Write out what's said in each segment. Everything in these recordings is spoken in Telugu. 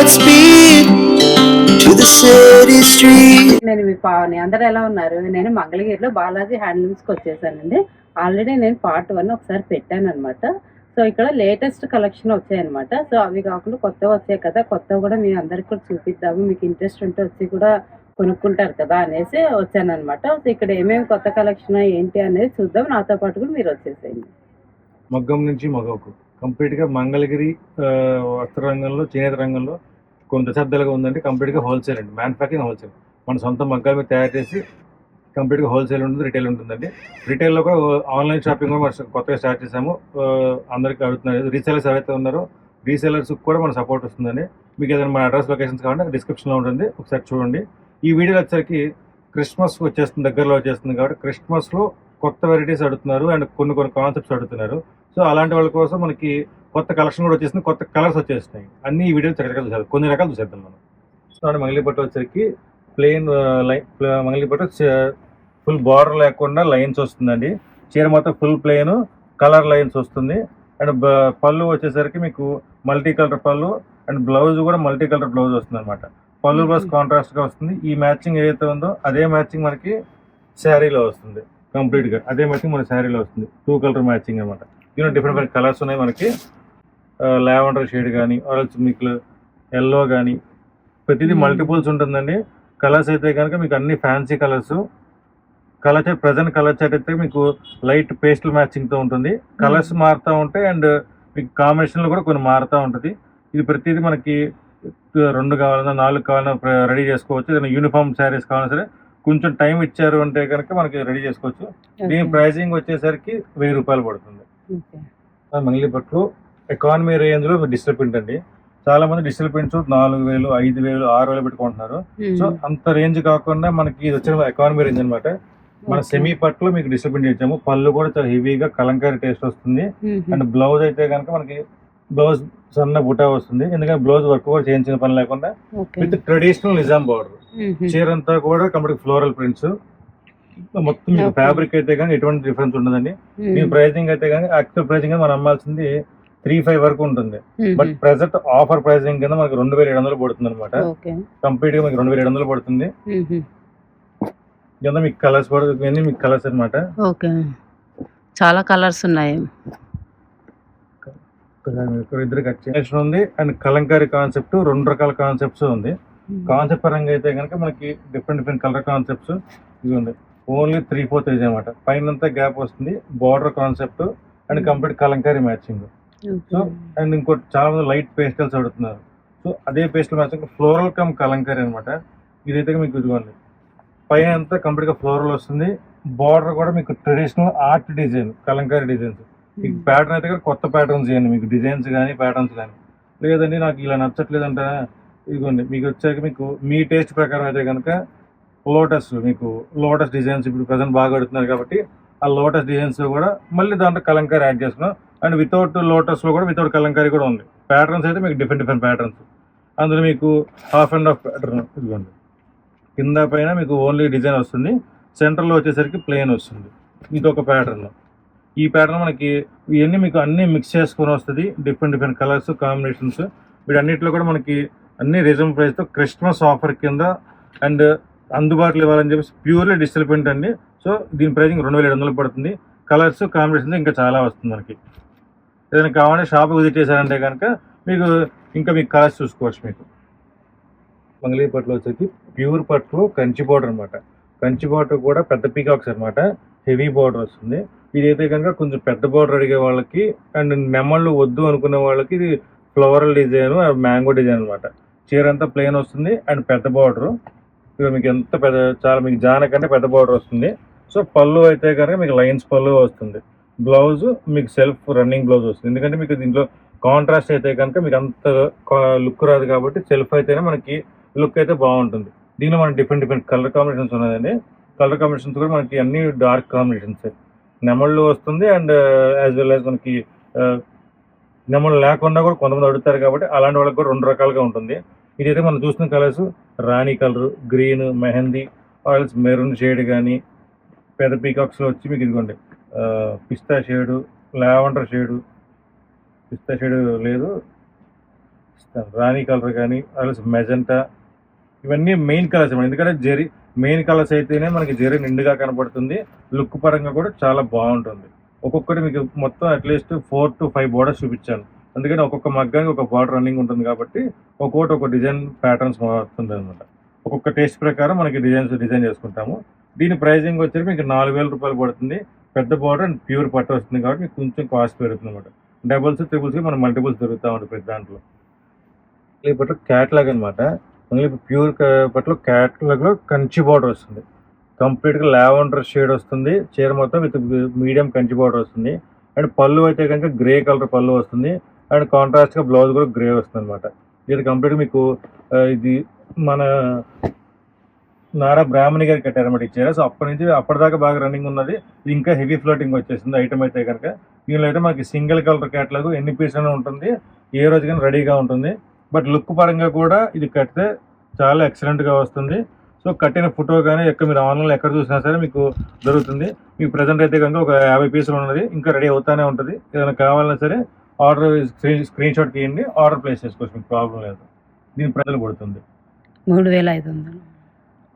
Godspeed to the city street. నేను మీ పావని అందరూ ఎలా ఉన్నారు? నేను మంగళగిరిలో బాలాజీ హ్యాండ్లూమ్స్కి వచ్చేసానండి. ఆల్రెడీ నేను పార్ట్ వన్ ఒకసారి పెట్టాను అనమాట సో ఇక్కడ లేటెస్ట్ కలెక్షన్ వచ్చాయన్నమాట. సో అవి కాకుండా కొత్తవి వచ్చాయి కదా కొత్తవి కూడా మీ అందరికి కూడా చూపిద్దాము. మీకు ఇంట్రెస్ట్ ఉంటే వచ్చి కూడా కొనుక్కుంటారు కదా అనేసి వచ్చాను అనమాట సో ఇక్కడ ఏమేమి కొత్త కలెక్షన్ ఏంటి అనేది చూద్దాం. నాతో పాటు కూడా మీరు వచ్చేసేయండి. మగ్గం నుంచి మగవకు. కంప్లీట్గా మంగళగిరి వస్త్ర రంగంలో చేనేత రంగంలో కొన్ని దశాబ్దాలుగా ఉందంటే కంప్లీట్గా హోల్సేల్ అండి. మ్యానుఫ్యాక్చరింగ్ హోల్సేల్ మన సొంత మగ్గాల మీద తయారు చేసి కంప్లీట్గా హోల్సేల్ ఉంటుంది రిటైల్ ఉంటుందండి. రిటైల్లో కూడా ఆన్లైన్ షాపింగ్ కూడా మనం కొత్తగా స్టార్ట్ చేసాము అందరికీ అడుగుతున్నారు. రీసెలర్స్ ఎవరైతే ఉన్నారో రీసెలర్స్ కూడా మన సపోర్ట్ వస్తుందండి. మీకు ఏదైనా మన అడ్రస్ లొకేషన్స్ కావాలంటే డిస్క్రిప్షన్లో ఉంటుంది. ఒకసారి చూడండి. ఈ వీడియో వచ్చేసరికి క్రిస్మస్ వచ్చేస్తుంది దగ్గరలో వచ్చేస్తుంది కాబట్టి క్రిస్మస్లో కొత్త వెరైటీస్ అడుగుతున్నారు. అండ్ కొన్ని కొన్ని కాన్సెప్ట్స్ అడుగుతున్నారు. సో అలాంటి వాళ్ళ కోసం మనకి కొత్త కలెక్షన్ కూడా వచ్చేసింది కొత్త కలర్స్ వచ్చేస్తున్నాయి అన్ని ఈ వీడియోలు చక్కగా చూసారు కొన్ని రకాలు చూసేద్దాం మనం. సో అంటే మంగళీ పట్టు వచ్చరికి ప్లెయిన్ లైన్ మంగళీ పట్టు ఫుల్ బార్డర్ లేకుండా లైన్స్ వస్తుందండి. చీర మొత్తం ఫుల్ ప్లెయిన్ కలర్ లైన్స్ వస్తుంది. అండ్ పళ్ళు వచ్చేసరికి మీకు మల్టీ కలర్ పళ్ళు అండ్ బ్లౌజ్ కూడా మల్టీ కలర్ బ్లౌజ్ వస్తుంది అనమాట పళ్ళు బ్లౌజ్ కాంట్రాస్ట్గా వస్తుంది. ఈ మ్యాచింగ్ ఏదైతే ఉందో అదే మ్యాచింగ్ మనకి శారీలో వస్తుంది. కంప్లీట్గా అదే మ్యాచింగ్ మన శారీలో వస్తుంది. టూ కలర్ మ్యాచింగ్ అనమాట దీనిలో డిఫరెంట్ డిఫరెంట్ కలర్స్ ఉన్నాయి మనకి. లావెండర్ షేడ్ కానీ ఆరెంజ్ మీకు ఎల్లో కానీ ప్రతిదీ Hmm. మల్టిపుల్స్ ఉంటుందండి. కలర్స్ అయితే కనుక మీకు అన్ని fancy colours colour chart present colour chart అయితే మీకు లైట్ పేస్టల్ మ్యాచింగ్తో ఉంటుంది. కలర్స్ మారుతూ ఉంటాయి అండ్ మీకు కాంబినేషన్లో కూడా కొన్ని మారుతూ ఉంటుంది. ఇది ప్రతిదీ మనకి రెండు కావాలన్నా నాలుగు కావాలన్నా రెడీ చేసుకోవచ్చు. ఏదైనా యూనిఫామ్ శారీస్ కావాలన్నా సరే కొంచెం టైం ఇచ్చారు అంటే కనుక మనకి రెడీ చేసుకోవచ్చు. దీని ప్రైసింగ్ వచ్చేసరికి వెయ్యి రూపాయలు పడుతుంది. మంగళీ పట్లు ఎకానమీ రేంజ్లో డిజిటల్ ప్రింట్ అండి. చాలా మంది డిజిటల్ ప్రింట్స్ నాలుగు వేలు ఐదు వేలు ఆరు వేలు పెట్టుకుంటున్నారు. సో అంత రేంజ్ కాకుండా మనకి ఇది వచ్చిన ఎకానమీ రేంజ్ అనమాట మన సెమీ పట్లు మీకు డిజిటల్ ప్రింట్ ఇచ్చాము. పళ్ళు కూడా చాలా హెవీగా కలంకారీ టేస్ట్ వస్తుంది. అండ్ బ్లౌజ్ అయితే కనుక మనకి బ్లౌజ్ సన్న బుటా వస్తుంది. ఎందుకంటే బ్లౌజ్ వర్క్ కూడా చేయించిన పని లేకుండా విత్ ట్రెడిషనల్ నిజాం బార్డర్. చీర అంతా కూడా కంప్లీట్ ఫ్లోరల్ ప్రింట్స్. మొత్తం మీకు. ఫ్యాబ్రిక్ అయితే కానీ ఎటువంటి డిఫరెన్స్ ఉండదండి. దీని ప్రైసింగ్ అయితే కానీ యాక్చువల్ ప్రైసింగ్ మనం అమ్మాల్సింది త్రీ ఫైవ్ వరకు ఉంటుంది. బట్ ప్రెసెంట్ ఆఫర్ ప్రైసింగ్ కింద మనకి రెండు వేల ఏడు వందలు పడుతుంది అనమాట కంప్లీట్గా మీకు రెండు వేల ఏడు వందలు పడుతుంది. కింద మీకు కలర్స్ పడుతుంది మీకు కలర్స్ అనమాట ఓకే చాలా కలర్స్ ఉన్నాయి. ఇద్దరు కట్ ఉంది. అండ్ కలంకారీ కాన్సెప్ట్ రెండు రకాల కాన్సెప్ట్స్ ఉంది. కాన్సెప్ట్ పరంగా అయితే కనుక మనకి డిఫరెంట్ డిఫరెంట్ కలర్ కాన్సెప్ట్స్ ఇవి ఉంది ఓన్లీ త్రీ ఫోర్త్ ఏజ్ అనమాట పైన గ్యాప్ వస్తుంది. Border concept and complete Kalamkari matching. So and ఇంకోటి చాలా మంది లైట్ పేస్టల్స్ అడుగుతున్నారు. సో అదే pastel matching floral cum Kalamkari అనమాట ఇదైతే మీకు ఇదిగోండి. పైన అంతా కంప్లీట్గా ఫ్లోరల్ వస్తుంది. బార్డర్ కూడా మీకు traditional art design Kalamkari designs. మీకు ప్యాటర్న్ అయితే కూడా కొత్త ప్యాటర్న్స్ చేయండి. మీకు డిజైన్స్ కానీ ప్యాటర్న్స్ కానీ. లేదండి నాకు ఇలా నచ్చట్లేదంటే. ఇదిగోండి మీకు వచ్చాక మీకు మీ టేస్ట్ ప్రకారం అయితే కనుక లోటస్ మీకు లోటస్ డిజైన్స్ ఇప్పుడు ప్రజెంట్ బాగా అడుగుతున్నారు కాబట్టి ఆ లోటస్ డిజైన్స్ కూడా మళ్ళీ దాంట్లో కలంకారీ యాడ్ చేసుకున్నాం అండ్ వితౌట్ లోటస్లో కూడా వితౌట్ కలంకారీ కూడా ఉంది. ప్యాటర్న్స్ అయితే మీకు డిఫరెంట్ డిఫరెంట్ ప్యాటర్న్స్ అందులో మీకు హాఫ్ అండ్ హాఫ్ ప్యాటర్న్ ఇదిగోండి. కింద పైన మీకు ఓన్లీ డిజైన్ వస్తుంది. సెంటర్లో వచ్చేసరికి ప్లెయిన్ వస్తుంది. ఇది ఒక ప్యాటర్న్ ఈ ప్యాటర్న్ మనకి ఇవన్నీ మీకు అన్నీ మిక్స్ చేసుకొని వస్తుంది. డిఫరెంట్ డిఫరెంట్ కలర్స్ కాంబినేషన్స్ వీటన్నిటిలో కూడా మనకి అన్ని రీజనబుల్ ప్రైస్తో క్రిస్మస్ ఆఫర్ కింద అండ్ అందుబాటులో ఇవ్వాలని చెప్పేసి ప్యూర్లీ డిజిటల్ ప్రింట్ అండి. సో దీని ప్రైసింగ్ రెండు వేల ఏడు వందలు పడుతుంది. కలర్స్ కాంబినేషన్స్ ఇంకా చాలా వస్తుంది మనకి. ఏదైనా కావాలంటే షాప్ విజిట్ చేశారంటే కనుక మీకు ఇంకా మీకు కలర్స్ చూసుకోవచ్చు మీకు. మంగళీ పట్లు వచ్చేసి ప్యూర్ పట్లు కంచి బోర్డర్ అనమాట కంచి బోర్డర్ కూడా పెద్ద పీకాక్స్ అనమాట హెవీ బార్డర్ వస్తుంది. ఇదైతే కనుక కొంచెం పెద్ద బార్డర్ అడిగే వాళ్ళకి అండ్ నెమళ్ళు వద్దు అనుకునే వాళ్ళకి ఇది ఫ్లవరల్ డిజైన్ మ్యాంగో డిజైన్ అనమాట చీర అంతా ప్లెయిన్ వస్తుంది. అండ్ పెద్ద బార్డరు ఇక్కడ మీకు ఎంత పెద్ద చాలా మీకు జాన కంటే పెద్ద బార్డర్ వస్తుంది. సో పళ్ళు అయితే కనుక మీకు లైన్స్ పళ్ళు వస్తుంది. బ్లౌజ్ మీకు సెల్ఫ్ రన్నింగ్ బ్లౌజ్ వస్తుంది. ఎందుకంటే మీకు దీంట్లో కాంట్రాస్ట్ అయితే కనుక మీకు అంత లుక్ రాదు కాబట్టి సెల్ఫ్ అయితేనే మనకి లుక్ అయితే బాగుంటుంది. దీనిలో మనకి డిఫరెంట్ డిఫరెంట్ కలర్ కాంబినేషన్స్ ఉన్నాయండి. కలర్ కాంబినేషన్స్ కూడా మనకి అన్ని డార్క్ కాంబినేషన్స్ నెమళ్ళు వస్తుంది అండ్ యాజ్ వెల్ యాజ్ మనకి uh, నెమళ్ళు లేకుండా కూడా కొంతమంది అడుగుతారు కాబట్టి అలాంటి వాళ్ళకి కూడా రెండు రకాలుగా ఉంటుంది. ఇదైతే మనం చూస్తున్న కలర్స్ రాణి కలరు గ్రీన్ మెహందీ ఆయిల్స్ మెరూన్ షేడ్ కానీ పెద్ద పీకాక్స్లో వచ్చి మీకు ఇదిగోండి. Pista shade lavender shade. Pista shade లేదు. రాణి కలర్ కానీ ఆయిల్స్ మెజంటా. ఇవన్నీ మెయిన్ కలర్స్ అన్నమాట. ఎందుకంటే జెరీ మెయిన్ కలర్స్ అయితేనే మనకి జెరీ నిండుగా కనపడుతుంది లుక్ పరంగా కూడా చాలా బాగుంటుంది. ఒక్కొక్కటి మీకు మొత్తం at least four to five borders చూపించాను. అందుకని ఒక్కొక్క మగ్గానికి ఒక బార్డర్ రన్నింగ్ ఉంటుంది కాబట్టి ఒక్కొక్కటి ఒక డిజైన్ ప్యాటర్న్స్ మారుతుంది అనమాట ఒక్కొక్క టేస్ట్ ప్రకారం మనకి డిజైన్స్ డిజైన్ చేసుకుంటాము. దీని ప్రైజింగ్ వచ్చేసి మీకు నాలుగు వేల రూపాయలు పడుతుంది. పెద్ద బార్డర్ అండ్ ప్యూర్ పట్టు వస్తుంది కాబట్టి మీకు కొంచెం కాస్ట్ పెరుగుతుంది అనమాట డబుల్స్ ట్రిపుల్స్కి మన మల్టిపుల్స్ దొరుకుతూ ఉంటుంది ప్రతి దాంట్లో. ఈ పట్ల క్యాట్లాగ్ అనమాట ఓన్లీ ప్యూర్ పట్ల క్యాట్లాగ్లో కంచి బార్డర్ వస్తుంది. కంప్లీట్గా లావెండర్ షేడ్ వస్తుంది. చీర మొత్తం విత్ మీడియం కంచి బార్డర్ వస్తుంది. అండ్ పళ్ళు అయితే కనుక గ్రే కలర్ పళ్ళు వస్తుంది. అండ్ కాంట్రాస్ట్గా బ్లౌజ్ కూడా గ్రే వస్తుంది అనమాట ఇది కంప్లీట్ మీకు ఇది మన నారా బ్రాహ్మణి గారికి కట్టారన్నమాట ఇచ్చారు. సో అప్పటి నుంచి అప్పటిదాకా బాగా రన్నింగ్ ఉన్నది. ఇది ఇంకా హెవీ ఫ్లోటింగ్ వచ్చేసింది ఐటమ్ అయితే కనుక. దీనిలో అయితే మనకి సింగిల్ కలర్ క్యాట్లాగ్ ఎన్ని పీస్ అయినా ఉంటుంది. ఏ రోజుకైనా రెడీగా ఉంటుంది. బట్ లుక్ పరంగా కూడా ఇది కడితే చాలా ఎక్సలెంట్గా వస్తుంది. సో కట్టిన ఫోటో కానీ ఎక్కడ మీరు ఆన్లైన్లో ఎక్కడ చూసినా సరే మీకు దొరుకుతుంది. మీకు ప్రజెంట్ అయితే కనుక ఒక యాభై పీసులు ఉన్నది. ఇంకా రెడీ అవుతానే ఉంటుంది. ఏదైనా కావాలన్నా సరే ఆర్డర్ స్క్రీన్ స్క్రీన్ షాట్ తీయండి ఆర్డర్ ప్లేస్ చేసుకోవచ్చు మీకు ప్రాబ్లం లేదు. దీని ప్రజలు పడుతుంది మూడు వేల ఐదు వందలు.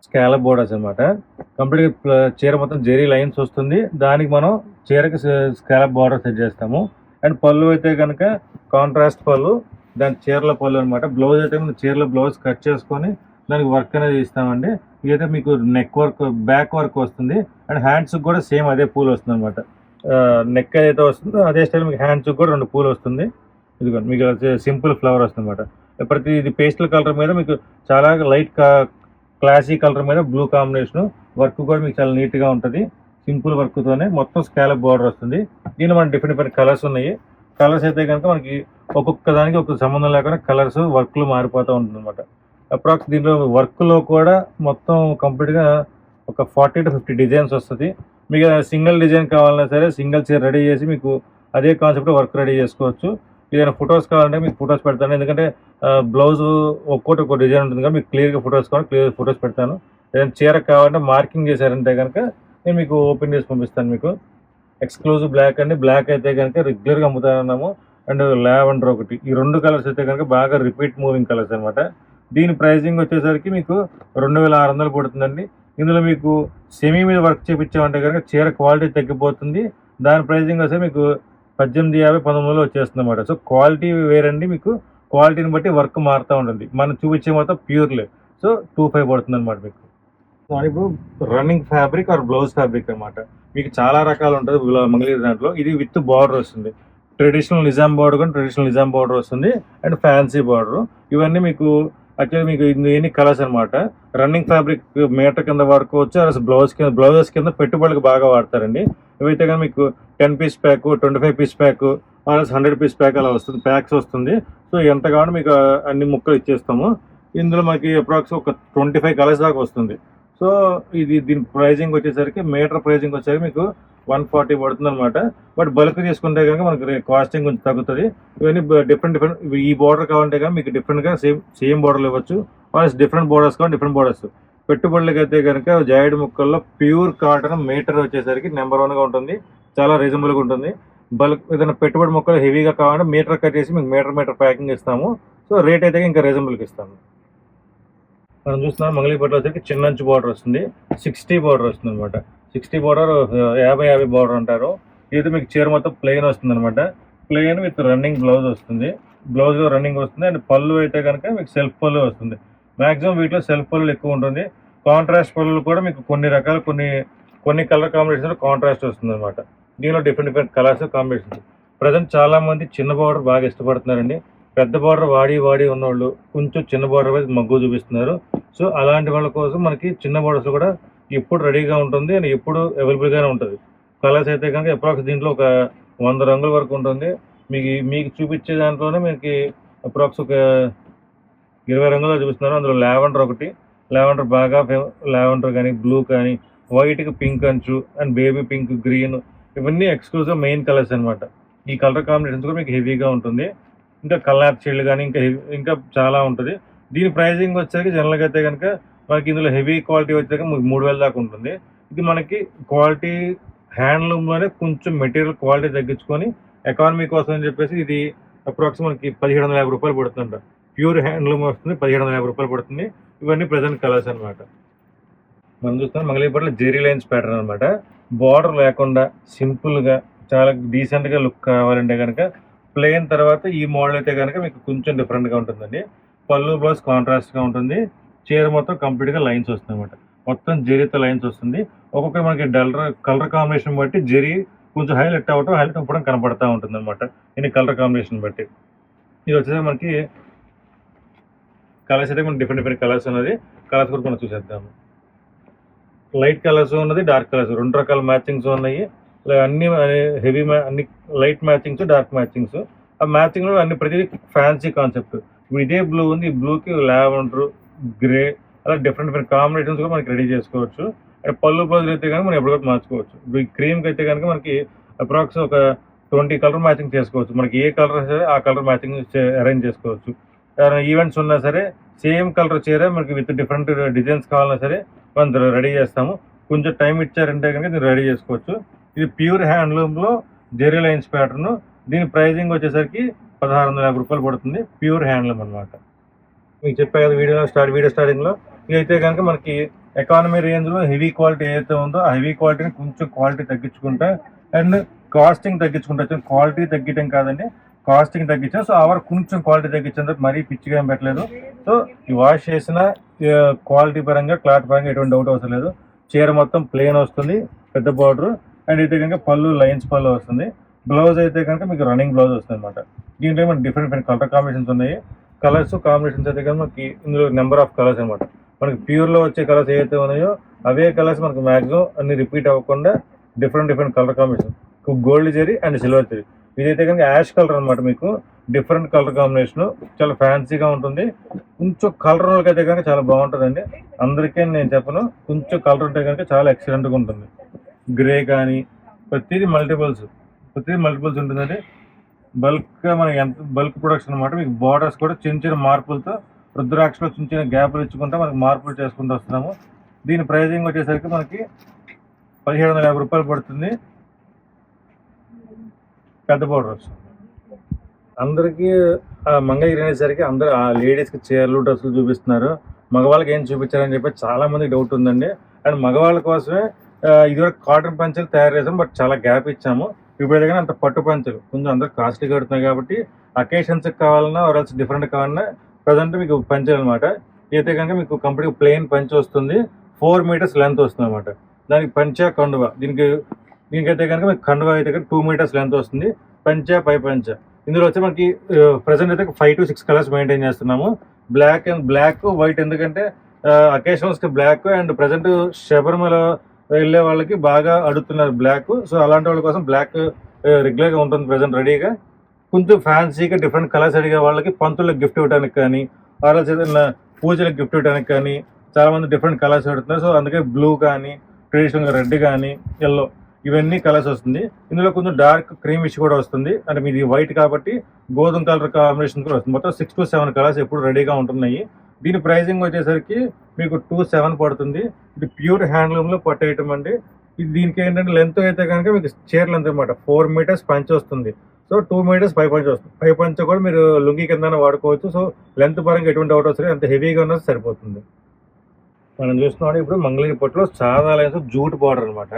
స్కాలప్ బోర్డర్స్ అనమాట కంప్లీట్గా చీర మొత్తం జెరీ లైన్స్ వస్తుంది. దానికి మనం చీరకి స్కాలప్ బోర్డర్ సెట్ చేస్తాము. అండ్ పళ్ళు అయితే కనుక కాంట్రాస్ట్ పళ్ళు దాని చీరల పళ్ళు అనమాట బ్లౌజ్ అయితే మనం చీరల బ్లౌజ్ కట్ చేసుకొని దానికి వర్క్ అనేది ఇస్తామండి. ఇదైతే మీకు నెక్ వర్క్ బ్యాక్ వర్క్ వస్తుంది. అండ్ హ్యాండ్స్ కూడా సేమ్ అదే పూలు వస్తుంది అనమాట నెక్ ఏదైతే వస్తుందో అదే స్టైల్ మీకు హ్యాండ్స్ కూడా రెండు పూలు వస్తుంది. ఇదిగోండి మీకు సింపుల్ ఫ్లవర్ వస్తుంది ప్రతి ఇది పేస్టల్ కలర్ మీద మీకు చాలా లైట్ క్లాసీ కలర్ మీద బ్లూ కాంబినేషన్ వర్క్ కూడా మీకు చాలా నీట్గా ఉంటుంది. సింపుల్ వర్క్తోనే మొత్తం స్కాలప్ బార్డర్ వస్తుంది. దీనిలో మనకి డిఫరెంట్ డిఫరెంట్ కలర్స్ ఉన్నాయి. కలర్స్ అయితే కనుక మనకి ఒక్కొక్క దానికి ఒక సంబంధం లేకుండా కలర్స్ వర్క్లు మారిపోతూ ఉంటుంది అనమాట అప్రాక్స్ దీనిలో వర్క్లో కూడా మొత్తం కంప్లీట్గా ఒక ఫార్టీ టు ఫిఫ్టీ డిజైన్స్ వస్తుంది. మీకు సింగిల్ డిజైన్ కావాలన్నా సరే సింగిల్ చీర రెడీ చేసి మీకు అదే కాన్సెప్ట్ వర్క్ రెడీ చేసుకోవచ్చు. ఏదైనా ఫొటోస్ కావాలంటే మీకు ఫొటోస్ పెడతాను. ఎందుకంటే బ్లౌజ్ ఒక్కోటి ఒక్కో డిజైన్ ఉంటుంది కదా మీకు క్లియర్గా ఫొటోస్ కావాలి క్లియర్ ఫొటోస్ పెడతాను. ఏదైనా చీర కావాలంటే మార్కింగ్ చేశారంటే కనుక నేను మీకు ఓపెన్ చేసి పంపిస్తాను మీకు. ఎక్స్క్లూజివ్ బ్లాక్ అండి. బ్లాక్ అయితే కనుక రెగ్యులర్గా అమ్ముతానన్నాము. అండ్ లావెండర్ ఒకటి. ఈ రెండు కలర్స్ అయితే కనుక బాగా రిపీట్ మూవింగ్ కలర్స్ అనమాట దీని ప్రైజింగ్ వచ్చేసరికి మీకు రెండు వేల ఆరు వందలు పడుతుందండి. ఇందులో మీకు సెమీ మీద వర్క్ చేయించామంటే కనుక చీర క్వాలిటీ తగ్గిపోతుంది. దాని ప్రైసింగ్ వస్తే మీకు పద్దెనిమిది యాభై పంతొమ్మిది వచ్చేస్తుంది అనమాట సో క్వాలిటీ వేరండి మీకు. క్వాలిటీని బట్టి వర్క్ మారుతూ ఉంటుంది. మనం చూపించే మొత్తం ప్యూర్లే సో టూ ఫైవ్ పడుతుంది అనమాట మీకు. సో ఇప్పుడు running fabric or blouse fabric అన్నమాట. మీకు చాలా రకాలు ఉంటుంది మంగళగిరి దాంట్లో. ఇది విత్ బార్డర్ వస్తుంది. ట్రెడిషనల్ నిజాం బార్డర్ కానీ ట్రెడిషనల్ నిజాం బార్డర్ వస్తుంది. అండ్ ఫ్యాన్సీ బార్డర్ ఇవన్నీ మీకు యాక్చువల్లీ మీకు ఎన్ని కలర్స్ అనమాట రన్నింగ్ ఫ్యాబ్రిక్ మీటర్ కింద వాడుకోవచ్చు అసలు బ్లౌజ్ కింద బ్లౌజెస్ కింద పెట్టుబడులకు బాగా వాడతారండి. ఇవైతే కానీ మీకు ten piece pack twenty five piece pack RS hundred piece pack అలా వస్తుంది ప్యాక్స్ వస్తుంది. సో ఎంత కావాలో మీకు అన్ని ముక్కలు ఇచ్చేస్తాము. ఇందులో మనకి అప్రాక్స్ ఒక ట్వంటీ ఫైవ్ కలర్స్ దాకా వస్తుంది. సో ఇది దీని ప్రైజింగ్ వచ్చేసరికి మీటర్ ప్రైజింగ్ వచ్చేసరికి మీకు వన్ ఫార్టీ పడుతుంది అనమాట బట్ బల్క్ తీసుకుంటే కనుక మనకి కాస్టింగ్ కొంచెం తగ్గుతుంది. ఇవన్నీ డిఫరెంట్ డిఫరెంట్ ఈ బోర్డర్ కావాలంటే కనుక మీకు డిఫరెంట్గా సేమ్ సేమ్ బోర్డర్లు ఇవ్వచ్చు. వాళ్ళకి డిఫరెంట్ బోర్డర్స్ కావాలి డిఫరెంట్ బోర్డర్స్ పెట్టుబడులకి అయితే కనుక జాయిడ్ ముక్కల్లో ప్యూర్ కాటన్ మీటర్ వచ్చేసరికి నెంబర్ వన్గా ఉంటుంది. చాలా రీజనబుల్గా ఉంటుంది. బల్క్ ఏదైనా పెట్టుబడి మొక్కలు హెవీగా కావాలంటే మీటర్ కట్ చేసి మీకు మీటర్ మీటర్ ప్యాకింగ్ ఇస్తాము. సో రేట్ అయితే ఇంకా రీజనబుల్కి ఇస్తాము. మనం చూస్తున్నాం మంగళీపట్ల వచ్చేసరికి చిన్నంచు బార్డర్ వస్తుంది. సిక్స్టీ బార్డర్ వస్తుంది అనమాట సిక్స్టీ బోర్డర్ యాభై యాభై బోర్డర్ అంటారు. ఇది మీకు చీర మొత్తం ప్లెయిన్ వస్తుంది అనమాట ప్లెయిన్ విత్ రన్నింగ్ బ్లౌజ్ వస్తుంది బ్లౌజ్ రన్నింగ్ వస్తుంది. అండ్ పళ్ళు అయితే కనుక మీకు సెల్ఫ్ పళ్ళు వస్తుంది. మాక్సిమం వీటిలో సెల్ఫ్ పళ్ళు ఎక్కువ ఉంటుంది. కాంట్రాస్ట్ పళ్ళు కూడా మీకు కొన్ని రకాల కొన్ని కొన్ని కలర్ కాంబినేషన్లో కాంట్రాస్ట్ వస్తుంది అనమాట దీనిలో different different colours combinations present చాలామంది చిన్న బార్డర్ బాగా ఇష్టపడుతున్నారండి. పెద్ద బార్డర్ వాడి వాడి ఉన్నవాళ్ళు కొంచెం చిన్న బార్డర్ మీద మగ్గు చూపిస్తున్నారు. సో అలాంటి వాళ్ళ కోసం మనకి చిన్న బార్డర్స్ కూడా ఎప్పుడు రెడీగా ఉంటుంది అండ్ ఎప్పుడు అవైలబుల్గానే ఉంటుంది. కలర్స్ అయితే కనుక అప్రాక్స్ దీంట్లో ఒక వంద రంగుల వరకు ఉంటుంది. మీకు మీకు చూపించే దాంట్లోనే మీకు అప్రాక్స్ ఒక ఇరవై రంగుల్లో చూపిస్తున్నారు. అందులో లావెండర్ ఒకటి. లావెండర్ బాగా లావెండర్ కానీ బ్లూ కానీ వైట్కి పింక్ అంచు అండ్ బేబీ పింక్ గ్రీన్ ఇవన్నీ ఎక్స్క్లూజివ్ మెయిన్ కలర్స్ అనమాట ఈ కలర్ కాంబినేషన్స్ కూడా మీకు హెవీగా ఉంటుంది. ఇంకా కల్లాప్ షేడ్ కానీ ఇంకా ఇంకా చాలా ఉంటుంది. దీని ప్రైజింగ్ వచ్చేసరికి జనరల్గా అయితే కనుక మనకి ఇందులో హెవీ క్వాలిటీ వచ్చాక మూడు వేల దాకా ఉంటుంది. ఇది మనకి క్వాలిటీ హ్యాండ్లూమ్లోనే కొంచెం మెటీరియల్ క్వాలిటీ తగ్గించుకొని ఎకానమీ కోసం అని చెప్పేసి ఇది అప్రాక్స్ మనకి పదిహేడు వందల యాభై రూపాయలు పడుతుంట ప్యూర్ హ్యాండ్లూమ్ వస్తుంది పదిహేడు వందల యాభై రూపాయలు పడుతుంది. ఇవన్నీ ప్రజెంట్ కలర్స్ అన్నమాట. మనం చూస్తున్నాం మంగళగిరిపట్ల జెరీ లైన్స్ ప్యాటర్న్ అనమాట బార్డర్ లేకుండా సింపుల్గా చాలా డీసెంట్గా లుక్ కావాలంటే కనుక ప్లెయిన్ తర్వాత ఈ మోడల్ అయితే కనుక మీకు కొంచెం డిఫరెంట్గా ఉంటుందండి. పళ్ళు బ్లౌజ్ కాంట్రాస్ట్గా ఉంటుంది. చీర మొత్తం కంప్లీట్గా లైన్స్ వస్తుంది అనమాట మొత్తం జెరీతో లైన్స్ వస్తుంది. ఒక్కొక్క మనకి డల్ర కలర్ కాంబినేషన్ బట్టి జెరీ కొంచెం హైలైట్ అవ్వటం హైలైట్ అవ్వడం కనపడతా ఉంటుంది అనమాట ఇది కలర్ కాంబినేషన్ బట్టి. ఇది వచ్చేసి మనకి కలర్స్ అయితే మనం డిఫరెంట్ డిఫరెంట్ కలర్స్ ఉన్నది. కలర్స్ కూడా మనం చూసేద్దాము. లైట్ కలర్స్ ఉన్నది డార్క్ కలర్స్ రెండు రకాల మ్యాచింగ్స్ ఉన్నాయి. అన్ని హెవీ అన్ని లైట్ మ్యాచింగ్స్ డార్క్ మ్యాచింగ్స్ ఆ మ్యాచింగ్లో అన్ని ప్రతిదీ ఫ్యాన్సీ కాన్సెప్ట్ ఇప్పుడు ఇదే బ్లూ ఉంది ఈ బ్లూకి లావెండర్ గ్రే అలా డిఫరెంట్ డిఫరెంట్ కాంబినేషన్స్ కూడా మనకి రెడీ చేసుకోవచ్చు. అండ్ పళ్ళు పదులు అయితే కనుక మనం ఎప్పటికప్పుడు మార్చుకోవచ్చు. ఇప్పుడు ఈ క్రీమ్కి అయితే కనుక మనకి అప్రాక్స్ ఒక ట్వంటీ కలర్ మ్యాచింగ్ చేసుకోవచ్చు. మనకి ఏ కలర్ సరే ఆ కలర్ మ్యాచింగ్ అరేంజ్ చేసుకోవచ్చు. ఈవెంట్స్ ఉన్నా సరే సేమ్ కలర్ చీర మనకి విత్ డిఫరెంట్ డిజైన్స్ కావాలన్నా సరే మనం రెడీ చేస్తాము. కొంచెం టైం ఇచ్చారంటే కనుక దీన్ని రెడీ చేసుకోవచ్చు. ఇది ప్యూర్ హ్యాండ్లూమ్లో జెరీ లైన్స్ ప్యాటర్న్ దీని ప్రైజింగ్ వచ్చేసరికి పదహారు వందల యాభై రూపాయలు పడుతుంది. ప్యూర్ హ్యాండ్లూమ్ అనమాట మీకు చెప్పా కదా వీడియో స్టార్ట్ వీడియో స్టార్టింగ్లో. ఇదైతే కనుక మనకి ఎకానమీ రేంజ్లో హెవీ క్వాలిటీ ఏదైతే ఉందో ఆ హెవీ క్వాలిటీని కొంచెం క్వాలిటీ తగ్గించుకుంటా అండ్ కాస్టింగ్ తగ్గించుకుంటా క్వాలిటీ తగ్గించడం కాదండి కాస్టింగ్ తగ్గించాం సో అవర్ కొంచెం క్వాలిటీ తగ్గించేందుకు మరీ పిచ్చిగా ఏం పెట్టలేదు. సో ఈ వాష్ చేసిన క్వాలిటీ పరంగా క్లాత్ పరంగా ఎటువంటి డౌట్ అవసరం లేదు. చీర మొత్తం ప్లేన్ వస్తుంది పెద్ద బార్డర్ అండ్ అయితే కనుక పళ్ళు లైన్స్ పళ్ళు వస్తుంది. బ్లౌజ్ అయితే కనుక మీకు రన్నింగ్ బ్లౌజ్ వస్తుంది అనమాట దీంట్లో మనకి డిఫరెంట్ డిఫరెంట్ కలర్ కాంబినేషన్స్ ఉన్నాయి? కలర్స్ కాంబినేషన్స్ అయితే కనుక మనకి ఇందులో నెంబర్ ఆఫ్ కలర్స్ అనమాట మనకి ప్యూర్లో వచ్చే కలర్స్ ఏవైతే ఉన్నాయో అవే కలర్స్ మనకి మ్యాక్సిమం అన్ని రిపీట్ అవ్వకుండా different different colour combination gold zari and silver zari ఇదైతే కనుక యాష్ కలర్ అనమాట మీకు. డిఫరెంట్ కలర్ కాంబినేషన్ చాలా ఫ్యాన్సీగా ఉంటుంది. కొంచెం కలర్ వాళ్ళకి అయితే కనుక చాలా బాగుంటుందండి. అందరికీ నేను చెప్పను కొంచెం కలర్ ఉంటే కనుక చాలా ఎక్సలెంట్గా ఉంటుంది. గ్రే కానీ ప్రతిదీ మల్టిపుల్స్ ప్రతిదీ మల్టిపుల్స్ ఉంటుందండి. బల్క్గా మనకి ఎంత బల్క్ ప్రొడక్షన్ అనమాట మీకు బార్డర్స్ కూడా చిన్న చిన్న మార్పులతో రుద్రాక్షలో చిన్న చిన్న గ్యాప్లు ఇచ్చుకుంటా మనకి మార్పులు చేసుకుంటూ వస్తున్నాము. దీని ప్రైజింగ్ వచ్చేసరికి మనకి పదిహేడు వందల యాభై రూపాయలు పడుతుంది. పెద్ద బార్డర్ వస్తుంది. అందరికీ మంగళగిరి అనేసరికి అందరూ ఆ లేడీస్కి చీరలు డ్రెస్సులు చూపిస్తున్నారు. మగవాళ్ళకి ఏం చూపించారని చెప్పి చాలామంది డౌట్ ఉందండి. అండ్ మగవాళ్ళ కోసమే ఇదివరకు కాటన్ పంచలు తయారు చేసాం బట్ చాలా గ్యాప్ ఇచ్చాము. ఇప్పుడు కానీ అంత పట్టు పంచలు కొంచెం అందరూ కాస్ట్లీ కడుతున్నాయి కాబట్టి అకేషన్స్కి కావాలన్నా ఆర్ఎల్స్ డిఫరెంట్ కావాలన్నా ప్రజెంట్ మీకు పంచలు అనమాట అయితే కనుక మీకు కంప్లీట్ ప్లెయిన్ పంచ్ వస్తుంది. ఫోర్ మీటర్స్ లెంత్ వస్తుంది అనమాట దానికి పంచ కండువ. దీనికి దీనికైతే కనుక మీకు కండువ అయితే కనుక టూ మీటర్స్ లెంత్ వస్తుంది. పంచ పై పంచ. ఇందులో వచ్చి మనకి ప్రజెంట్ అయితే five to six colours maintain చేస్తున్నాము. బ్లాక్ అండ్ బ్లాక్ వైట్ ఎందుకంటే అకేషన్స్కి బ్లాక్ అండ్ ప్రజెంట్ శబరిమల వెళ్ళే వాళ్ళకి బాగా అడుగుతున్నారు బ్లాక్ సో అలాంటి వాళ్ళ కోసం బ్లాక్ రెగ్యులర్ eh, గా ఉంటుంది ప్రజెంట్ రెడీగా కొంచెం ఫ్యాన్సీగా డిఫరెంట్ కలర్స్ అడిగే వాళ్ళకి పంతులకు గిఫ్ట్ ఇవ్వడానికి కానీ ఆర్ఎల్స్ ఏదైనా పూజలకు గిఫ్ట్ ఇవ్వడానికి కానీ చాలా మంది డిఫరెంట్ కలర్స్ పెడుతున్నారు సో అందుకే బ్లూ కానీ ట్రెడిషనల్గా రెడ్ కానీ ఎల్లో ఇవన్నీ కలర్స్ వస్తుంది. ఇందులో కొంచెం డార్క్ క్రీమిష్ కూడా వస్తుంది. అంటే మీది వైట్ కాబట్టి గోధుమ కలర్ కాంబినేషన్ కూడా వస్తుంది. మొత్తం సిక్స్ టు సెవెన్ కలర్స్ ఎప్పుడు రెడీగా ఉంటున్నాయి. దీని ప్రైజింగ్ వచ్చేసరికి మీకు టూ సెవెన్ పడుతుంది. ఇది ప్యూర్ హ్యాండ్లూమ్లో పట్టేయటం అండి. ఇది దీనికి ఏంటంటే లెంత్ అయితే కనుక మీకు చీర లెంత్ అనమాట ఫోర్ మీటర్స్ పంచ్ వస్తుంది. సో టూ మీటర్స్ పై పంచ్ వస్తుంది. పై పంచ్ కూడా మీరు లుంగి కింద వాడుకోవచ్చు. సో లెంత్ పరంగా ఎటువంటి అవుట్ వస్తుంది అంత హెవీగా ఉన్నా సరిపోతుంది. మనం చూస్తున్నాం ఇప్పుడు మంగళగిరి పట్టులో చాలా లైన్స్ జూట్ బార్డర్ అనమాట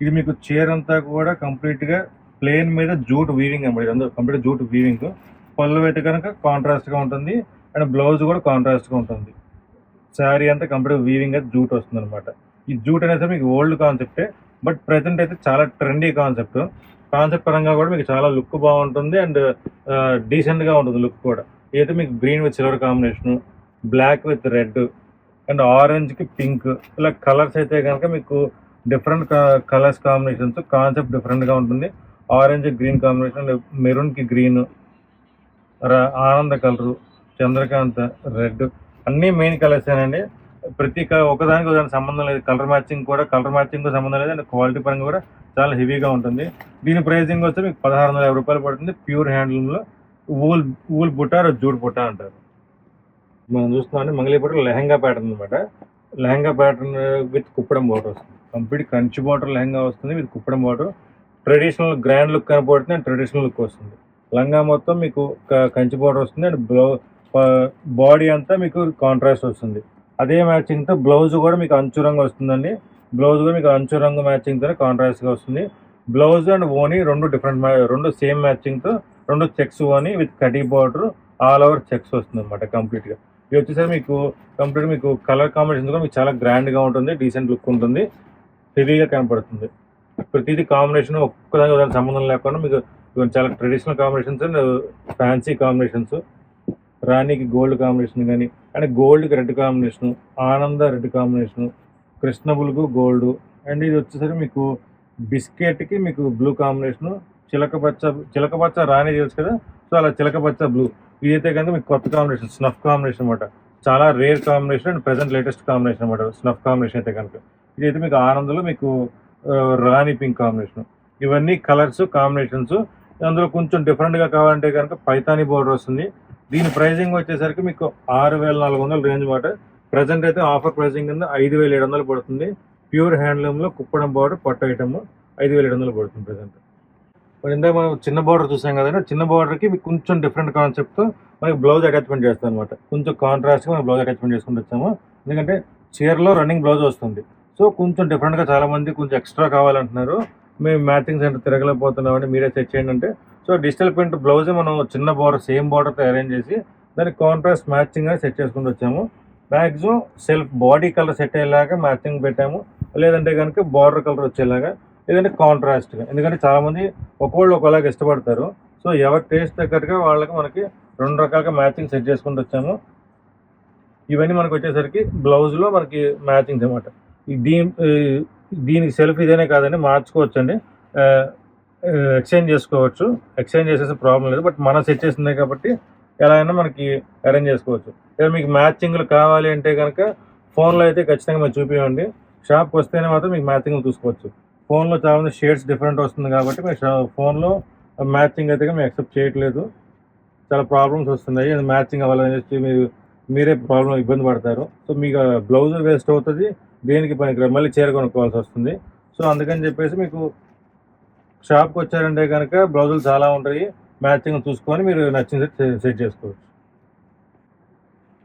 ఇది మీకు చీర అంతా కూడా కంప్లీట్గా ప్లేన్ మీద జూట్ వీవింగ్ అనమాట ఇదంతా కంప్లీట్ జూట్ వీవింగ్ పళ్ళు అయితే కనుక కాంట్రాస్ట్గా ఉంటుంది. అండ్ బ్లౌజ్ కూడా కాంట్రాస్ట్గా ఉంటుంది. శారీ అంతా కంప్లీట్ వీవింగ్ అయితే జూట్ వస్తుంది అనమాట ఈ జూట్ అనేది మీకు ఓల్డ్ కాన్సెప్టే బట్ ప్రజెంట్ అయితే చాలా ట్రెండీ కాన్సెప్ట్ కాన్సెప్ట్ పరంగా కూడా మీకు చాలా లుక్ బాగుంటుంది అండ్ డీసెంట్గా ఉంటుంది లుక్ కూడా. ఏదైతే మీకు green with silver combination black with red and ఆరెంజ్కి pink ఇలా కలర్స్ అయితే కనుక మీకు డిఫరెంట్ కలర్స్ కాంబినేషన్స్ కాన్సెప్ట్ డిఫరెంట్గా ఉంటుంది. ఆరెంజ్ గ్రీన్ కాంబినేషన్ మెరూన్కి గ్రీన్ ఆనంద కలరు చంద్రకాంత్ రెడ్ అన్నీ మెయిన్ కలర్స్ అండి ప్రతి ఒకదానికి ఒకదానికి సంబంధం లేదు. కలర్ మ్యాచింగ్ కూడా కలర్ మ్యాచింగ్ సంబంధం లేదు. అండ్ క్వాలిటీ పరంగా కూడా చాలా హెవీగా ఉంటుంది. దీని ప్రైసింగ్ వచ్చి మీకు పదహారు వందల యాభై రూపాయలు పడుతుంది. ప్యూర్ హ్యాండ్లూమ్లో ఊల్ ఊల్ బుట్ట జూడ్ బుట్ట అంటారు. మనం చూస్తున్నాం మంగళీపూట లెహంగా ప్యాటర్న్ అనమాట lehenga pattern with Kuppadam border వస్తుంది. కంప్లీట్ కంచి బోటర్ లెహంగా వస్తుంది with Kuppadam border traditional grand look కనపడుతుంది అండ్ ట్రెడిషనల్ లుక్ వస్తుంది. లంగా మొత్తం మీకు కంచి బోటర్ వస్తుంది. అండ్ బ్లౌ బాడీ అంతా మీకు కాంట్రాస్ట్ వస్తుంది. అదే మ్యాచింగ్తో బ్లౌజ్ కూడా మీకు అంచు రంగు వస్తుందండి. బ్లౌజ్ కూడా మీకు అంచు రంగు మ్యాచింగ్తో కాంట్రాస్ట్గా వస్తుంది. బ్లౌజ్ అండ్ ఓని రెండు డిఫరెంట్ రెండు సేమ్ మ్యాచింగ్తో రెండు చెక్స్ ఓని విత్ కటీ బార్డర్ ఆల్ ఓవర్ చెక్స్ వస్తుంది అనమాట కంప్లీట్గా ఇది వచ్చేసరికి మీకు కంప్లీట్ మీకు కలర్ కాంబినేషన్ కూడా మీకు చాలా గ్రాండ్గా ఉంటుంది డీసెంట్ లుక్ ఉంటుంది హెవీగా కనపడుతుంది. ప్రతిదీ కాంబినేషన్ ఒక్కదానికి దానికి సంబంధం లేకుండా మీకు చాలా traditional combinations and fancy combinations రాణికి గోల్డ్ కాంబినేషన్ కానీ అండ్ గోల్డ్కి రెడ్ కాంబినేషన్ ఆనంద రెడ్ కాంబినేషన్ కృష్ణబుల్కు గోల్డ్ అండ్ ఇది వచ్చేసరికి మీకు బిస్కెట్కి మీకు బ్లూ కాంబినేషన్ చిలకపచ్చ చిలకపచ్చ రాణి తెలుసు కదా? సో అలా చిలకపచ్చ బ్లూ. ఇదైతే కనుక మీకు కొత్త కాంబినేషన్ స్నఫ్ కాంబినేషన్ అనమాట చాలా rare combination and present latest combination అనమాట స్నఫ్ కాంబినేషన్ అయితే కనుక. ఇదైతే మీకు ఆనందంలో మీకు రాణి పింక్ కాంబినేషన్. ఇవన్నీ కలర్స్ కాంబినేషన్స్. అందులో కొంచెం డిఫరెంట్గా కావాలంటే కనుక పైతాని బోర్డర్ వస్తుంది. దీని ప్రైజింగ్ వచ్చేసరికి మీకు ఆరు వేల నాలుగు వందల రేంజ్ మాట. ప్రజెంట్ అయితే ఆఫర్ ప్రైజింగ్ కింద ఐదు వేల ఏడు వందలు పడుతుంది. ప్యూర్ హ్యాండ్లూమ్లో కుప్పడం బార్డర్ పట్టు ఐటమ్ ఐదు వేల ఏడు వందలు పడుతుంది ప్రజెంట్ మరి ఇందాక మనం చిన్న బార్డర్ చూసాం కదండి. చిన్న బార్డర్కి మీకు కొంచెం డిఫరెంట్ కాన్సెప్ట్తో మనకి బ్లౌజ్ అటాచ్మెంట్ చేస్తాం అనమాట కొంచెం కాంట్రాస్ట్గా మనం బ్లౌజ్ అటాచ్మెంట్ చేసుకుంటూ వచ్చాము. ఎందుకంటే చీరలో రన్నింగ్ బ్లౌజ్ వస్తుంది. సో కొంచెం డిఫరెంట్గా చాలా మంది కొంచెం ఎక్స్ట్రా కావాలంటున్నారు. మేము మ్యాచింగ్ సెంటర్ తిరగలేకపోతున్నామని మీరే సెట్ చేయండి అంటే. సో డిజిటల్ ప్రింట్ బ్లౌజ్ మనం చిన్న బార్డర్ సేమ్ బార్డర్తో అరేంజ్ చేసి దానికి కాంట్రాస్ట్ మ్యాచింగ్ అని సెట్ చేసుకుంటూ వచ్చాము. Maximum self body colour set అయ్యేలాగా మ్యాచింగ్ పెట్టాము. లేదంటే కనుక బార్డర్ కలర్ వచ్చేలాగా లేదంటే కాంట్రాస్ట్గా ఎందుకంటే చాలామంది ఒక్కొళ్ళు ఒకలాగా ఇష్టపడతారు. సో ఎవరి టేస్ట్ తగ్గట్టుగా వాళ్ళకి మనకి రెండు రకాలుగా మ్యాచింగ్ సెట్ చేసుకుంటూ వచ్చాము. ఇవన్నీ మనకు వచ్చేసరికి బ్లౌజ్లో మనకి మ్యాచింగ్స్ అనమాట దీని దీనికి సెల్ఫ్ ఇదేనే కాదండి మార్చుకోవచ్చు అండి ఎక్స్చేంజ్ చేసుకోవచ్చు. ఎక్స్చేంజ్ చేసేసి ప్రాబ్లం లేదు బట్ మన సెట్ చేసిందే కాబట్టి ఎలా అయినా మనకి అరేంజ్ చేసుకోవచ్చు. లేదా మీకు మ్యాచింగ్లు కావాలి అంటే కనుక ఫోన్లో అయితే ఖచ్చితంగా మేము చూపించండి షాప్కి వస్తేనే మాత్రం మీకు మ్యాచింగ్లు చూసుకోవచ్చు. ఫోన్లో చాలామంది షేడ్స్ డిఫరెంట్ వస్తుంది కాబట్టి మీరు షా- ఫోన్లో మ్యాచింగ్ అయితే మేము యాక్సెప్ట్ చేయట్లేదు. చాలా ప్రాబ్లమ్స్ వస్తున్నాయి. అది మ్యాచింగ్ అవ్వాలని చెప్పి మీరు మీరే ప్రాబ్లం ఇబ్బంది పడతారు. సో మీకు బ్లౌజ్ వేస్ట్ అవుతుంది దేనికి పనికి మళ్ళీ చీర కొనుక్కోవాల్సి వస్తుంది. సో అందుకని చెప్పేసి మీకు షాప్కి వచ్చారంటే కనుక బ్లౌజులు చాలా ఉంటాయి. మ్యాచింగ్ చూసుకొని మీరు నచ్చిన సెట్ చేసుకోవచ్చు.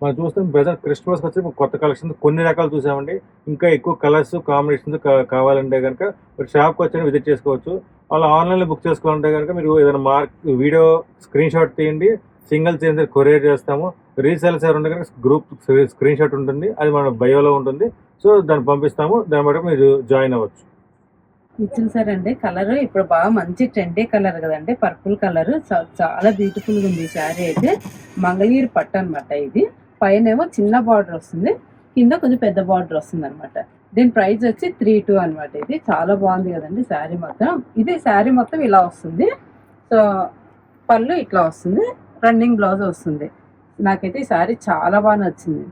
మనం చూస్తే ప్రజెంట్ క్రిస్మస్కి వచ్చి కొత్త కలెక్షన్స్ కొన్ని రకాలు చూసామండి. ఇంకా ఎక్కువ కలర్స్ కాంబినేషన్స్ కావాలంటే కనుక మీరు షాప్కి వచ్చి విజిట్ చేసుకోవచ్చు. అలా ఆన్లైన్లో బుక్ చేసుకోవాలంటే కనుక మీరు ఏదైనా మార్క్ వీడియో స్క్రీన్ షాట్ తీయండి. సింగిల్ చేసి కొరియర్ చేస్తాము. రీసేల్స్ సార్ ఉంటే కనుక గ్రూప్ స్క్రీన్ షాట్ ఉంటుంది. అది మన బయోలో ఉంటుంది. సో దాన్ని పంపిస్తాము. దాన్ని బట్టి మీరు జాయిన్ అవ్వచ్చు. ఇచ్చింది సార్ అండి. కలర్ ఇప్పుడు బాగా మంచి ట్రెండే కలర్ కదండి. Purple colour. చాలా బ్యూటిఫుల్గా ఉంది ఈ శారీ అయితే. మంగళగిరి పట్టు అనమాట ఇది. పైన ఏమో చిన్న బార్డర్ వస్తుంది. కింద కొంచెం పెద్ద బార్డర్ వస్తుంది అనమాట దీని ప్రైస్ వచ్చి త్రీ టూ అనమాట ఇది. చాలా బాగుంది కదండి శారీ మొత్తం ఇది శారీ మొత్తం ఇలా వస్తుంది. సో పళ్ళు ఇట్లా వస్తుంది. రన్నింగ్ బ్లౌజ్ వస్తుంది. నాకైతే ఈ శారీ చాలా బాగా నచ్చింది.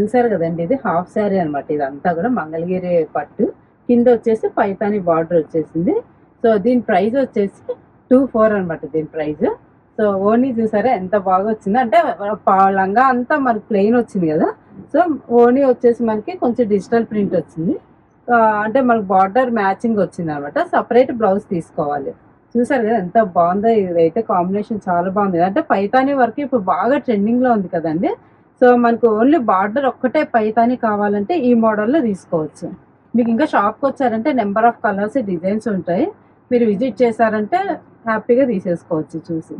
చూసారు కదండి ఇది హాఫ్ శారీ అనమాట ఇదంతా కూడా మంగళగిరి పట్టు. కింద వచ్చేసి పైతాని బార్డర్ వచ్చేసింది. సో దీని ప్రైస్ వచ్చేసి టూ ఫోర్ అనమాట దీని ప్రైస్ సో ఓనీ చూసారా ఎంత బాగా వచ్చింది. అంటే పా- లంగా అంతా మనకి ప్లెయిన్ వచ్చింది కదా. సో ఓనీ వచ్చేసి మనకి కొంచెం డిజిటల్ ప్రింట్ వచ్చింది. అంటే మనకు బార్డర్ మ్యాచింగ్ వచ్చింది అనమాట సపరేట్ బ్లౌజ్ తీసుకోవాలి. చూసారు కదా ఎంత బాగుందో ఇదైతే కాంబినేషన్ చాలా బాగుంది. అంటే పైతాని వరకు ఇప్పుడు బాగా ట్రెండింగ్లో ఉంది కదండి. సో మనకు ఓన్లీ బార్డర్ ఒక్కటే పైతాని కావాలంటే ఈ మోడల్లో తీసుకోవచ్చు. మీకు ఇంకా షాప్కి వచ్చారంటే నెంబర్ ఆఫ్ కలర్స్ డిజైన్స్ ఉంటాయి. మీరు విజిట్ చేశారంటే హ్యాపీగా తీసేసుకోవచ్చు చూసి.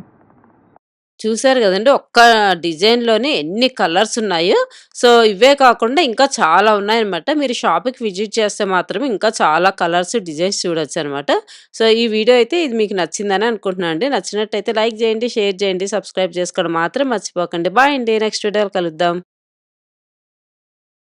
చూసారు కదండి ఒక్క డిజైన్‌లోనే ఎన్ని కలర్స్ ఉన్నాయో. సో, ఇవే కాకుండా ఇంకా చాలా ఉన్నాయన్నమాట. మీరు షాప్‌కి విజిట్ చేస్తే మాత్రం ఇంకా చాలా కలర్స్, డిజైన్స్ చూడొచ్చనమాట. సో, ఈ వీడియో అయితే ఇది మీకు నచ్చిందని అనుకుంటున్నాను అండి. నచ్చినట్టయితే లైక్ చేయండి, షేర్ చేయండి, సబ్స్క్రైబ్ చేసుకోవడం మాత్రం మర్చిపోకండి. బాయ్ అండి. నెక్స్ట్ వీడియోలో కలుద్దాం.